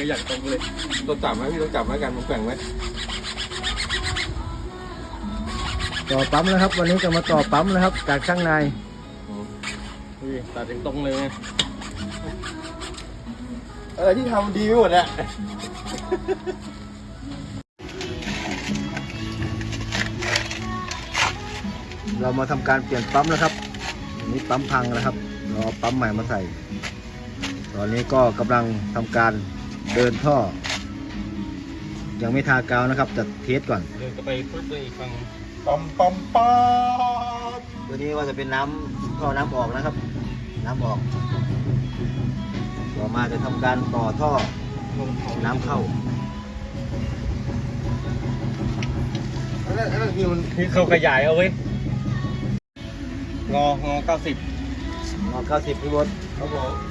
ก็อยากตรงเลยต้องจับไหมพี่ต้องจับไหมกันผมแกว่งไหมต่อปั๊มแล้วครับ วันนี้จะมาต่อปั๊มแล้วครับจากช่างนายนี่ตัดถึงตรงเลยไงเออที่ทำดีไปหมดอะเรามาทำการเปลี่ยนปั๊มแล้วครับอันนี้ปั๊มพังแล้วครับเราเอาปั๊มใหม่มาใส่ ตอนนี้ก็กำลังทำการ เดินท่อ ยังไม่ทากาวนะครับจะเทสก่อนเดินก็ไปปุ๊บเลยอีกฝั่งปั๊มปั๊มปั๊มตัวนี้ก็จะเป็นน้ำท่อน้ำออกนะครับ น้ำออก ต่อมาจะทำการต่อท่อน้ำเข้าอันนั้นอันนั้นคือมันนี่เขาขยายเอาไว้งองอเก้าสิบงอเก้าสิบพี่บดครับผม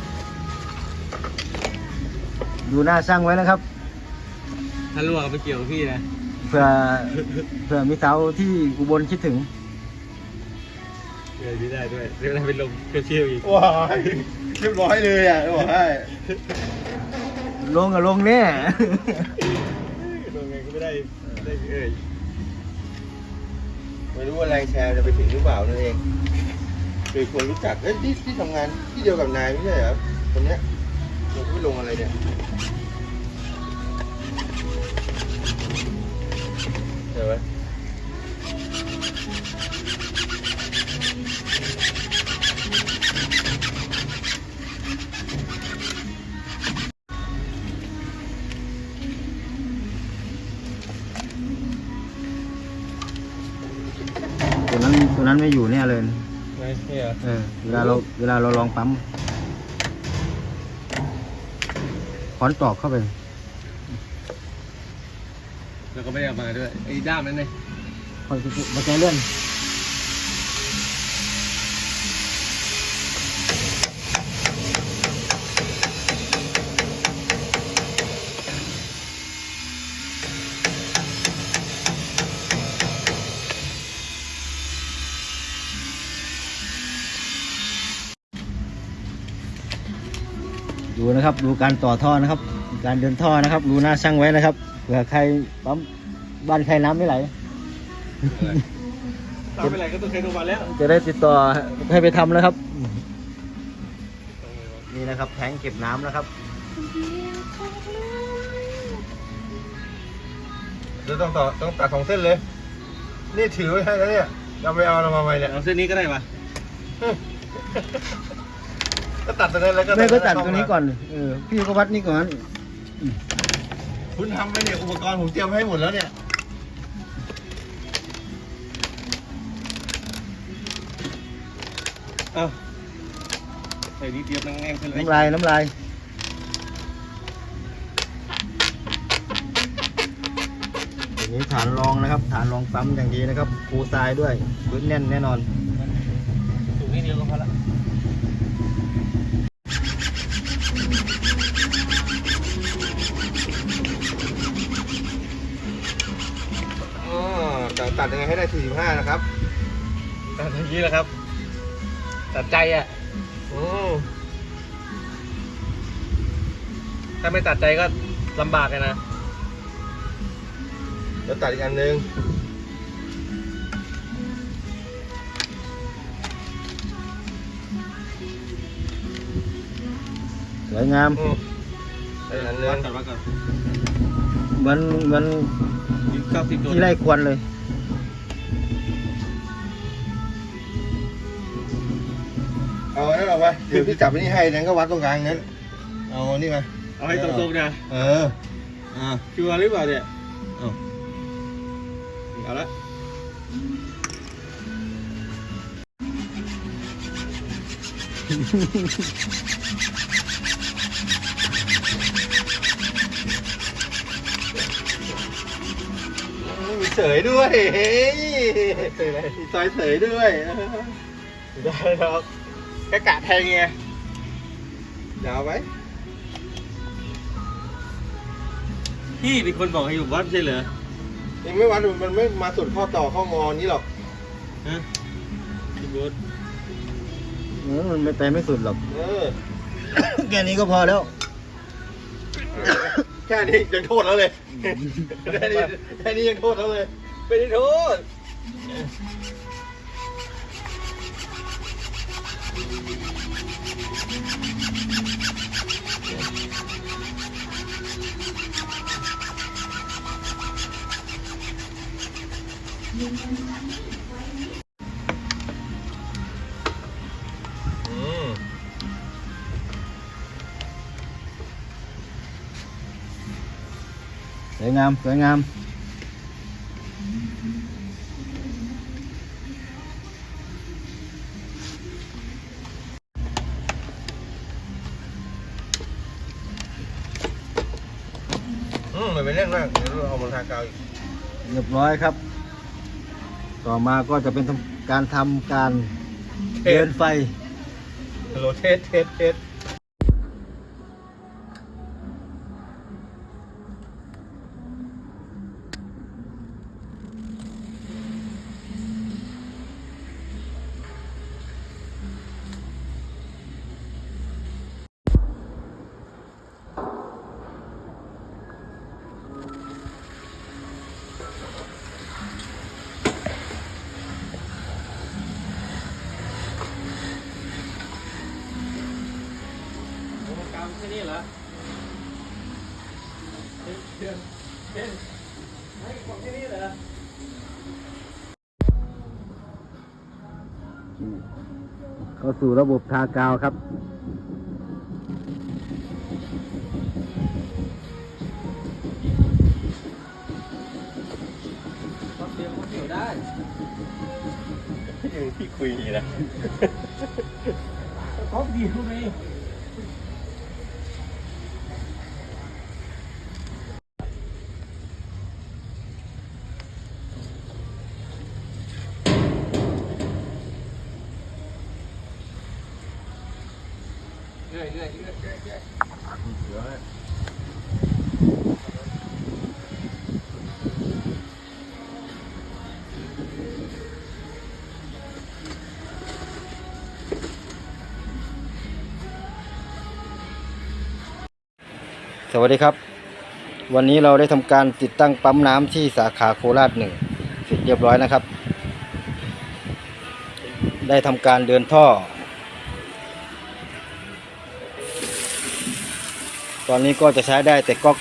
ดูหน้าช่างไว้นะครับ ถ้ารั่วก็ไปเกี่ยวกับพี่นะเพื่อเพื่อมิเตาที่อุบลคิดถึง เดี๋ยวพี่ได้ด้วยเดี๋ยวได้ไปลงเชี่ยวอีกว้ายเรียบร้อยเลยอะบอกให้ลงกับลงแน่ลงไงก็ไม่ได้ได้เอ่ยไม่รู้ว่าแรงแชร์จะไปถึงหรือเปล่านั่นเองคือคนรู้จักเอ้ยที่ที่ทำงานที่เดียวกับนายไม่ใช่เหรอคนเนี้ย มันไม่ลงอะไรเนี่ยเห็นไหมตัวนั้นตัวนั้นไม่อยู่แน่เลย ไม่เนี่ยเออเวลาเราเวลาเราลองปั๊ม ค้อนตอกเข้าไป แล้วก็ไม่ได้เอามาด้วยไอ้ด้ามนั้นเลยคอยมาใจเลื่อน ดูนะครับ ดูการต่อท่อนะครับ การเดินท่อนะครับ ดูหน้าช่างไว้นะครับเผื่อใครปั๊มบ้านใครน้ำไม่ไหลตามไปไหนก็ต้องใช้ตัววันแล้วจะได้ติดต่อให้ไปทำแล้วครับ นี่นะครับแทงเก็บน้ำนะครับเดี๋ยวต้องต่อต้องตัดสองเส้นเลย นี่ถือไว้ให้แล้วเนี่ยเราไปเอาเรามาใหม่เนี่ยเอาเส้นนี้ก็ได้ปะ ก็ตัดตรงนั้นแล้วก็ไม่ก็ตัดตรงนี้ก่อนเออพี่ก็วัดนี่ก่อนคุณทำไปเนี่ยอุปกรณ์ผมเตรียมให้หมดแล้วเนี่ยเอาใส่นิดเดียวมันแง่งขึ้นเลยน้ำลายน้ำลายอันนี้ฐานรองนะครับ ฐานรองปั๊มอย่างดีนะครับปูทรายด้วยพื้นแน่นแน่นอนถูกนิดเดียวก็พอละ อ๋อแต่ตัดยังไงให้ได้ 45 นะครับตัดอย่างนี้แหละครับ ตัดใจอะอืมถ้าไม่ตัดใจก็ลำบากเลยนะเดี๋ยวตัดอีกอันหนึงสวยงาม อืมตัดอีกอันหนึวัดงก่อนวัดก่อนเหมือนเหมือนยืนเก้าสิบตัวที่ไร่ควรเลย เอาอันนั้นเอาไปเดี๋ยวพี่จับไอ้นี่ให้นั้นก็วัดตรงกลางนั้น เอาอันนี่มา เอาให้ตรงๆนะเออ อ่า ชัวร์หรือเปล่าเนี่ยเอาเอาละมีเสยด้วยเฮ้ยเสยอะไรมีซอยเสยด้วย ได้แล้ว กะกะแทงไงยาวไหมพี่เป็นคนบอกให้อยู่วัดไม่ใช่เหรอยังไม่วัดมันไม่มาสุดข้อต่อข้องอนี้หรอกฮะพี่บุ๊ดเออมันไม่ไปไม่สุดหรอก เออ แค่นี้ก็พอแล้ว แค่นี้ยังโทษแล้วเลยแค่นี้แค่นี้ยังโทษแล้วเลยไม่ได้โทษ อืมสวยงามสวยงามอืมมันเป็นเรื่องมากเดี๋ยวเราเอามาทากาวอีกเรียบร้อยครับ ต่อมาก็จะเป็นทำการทำการเดินไฟ ฮัลโหลเทสเทสเทส กรรมแค่นี้เหรอเดี๋ยวเดี๋ยวให้ของแค่นี้เหรอเข้าสู่ระบบทากาวครับต้องเตรียมคนเดียวได้ยังที่คุยนะของดีคุณเอง รื่อยเรื่อยเรื่อยเรื่อยเรื่อยสวัสดีครับ วันนี้เราได้ทำการติดตั้งปั๊มน้ำที่สาขาโคราชหนึ่งเสร็จเรียบร้อยนะครับ ได้ทำการเดินท่อ ตอนนี้ก็จะใช้ได้แต่ก๊อก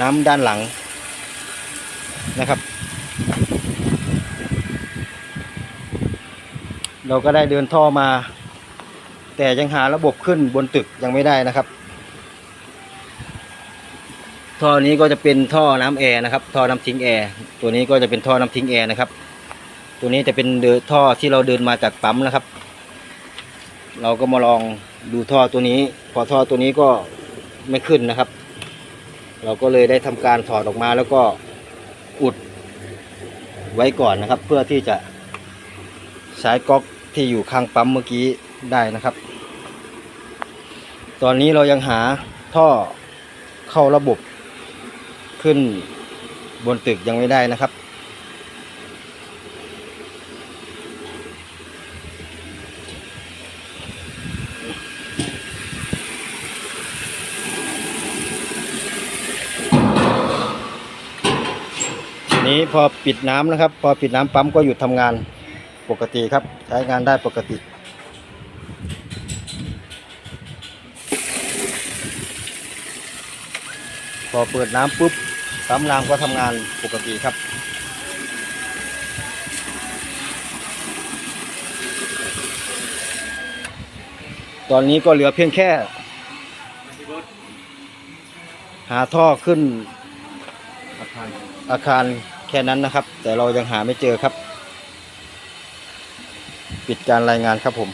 น้ำด้านหลังนะครับ เราก็ได้เดินท่อมา แต่ยังหาระบบขึ้นบนตึกยังไม่ได้นะครับ ท่อนี้ก็จะเป็นท่อน้ำแอร์นะครับ ท่อน้ำทิ้งแอร์ตัวนี้ก็จะเป็นท่อน้ำทิ้งแอร์นะครับ ตัวนี้จะเป็นเดินท่อที่เราเดินมาจากปั๊มนะครับ เราก็มาลองดูท่อตัวนี้ พอท่อตัวนี้ก็ ไม่ขึ้นนะครับ เราก็เลยได้ทำการถอดออกมาแล้วก็อุดไว้ก่อนนะครับ เพื่อที่จะใช้ก๊อกที่อยู่ข้างปั๊มเมื่อกี้ได้นะครับ ตอนนี้เรายังหาท่อเข้าระบบขึ้นบนตึกยังไม่ได้นะครับ นี้ พอปิดน้ำนะครับ พอปิดน้ำปั๊มก็หยุดทำงานปกติครับ ใช้งานได้ปกติ พอเปิดน้ำปุ๊บปั๊มน้ำก็ทำงานปกติครับตอนนี้ก็เหลือเพียงแค่ หาท่อขึ้นอาคารอาคาร ค่นั้นนะครับ แต่เรายังหาไม่เจอครับ ปิดการรายงานครับผม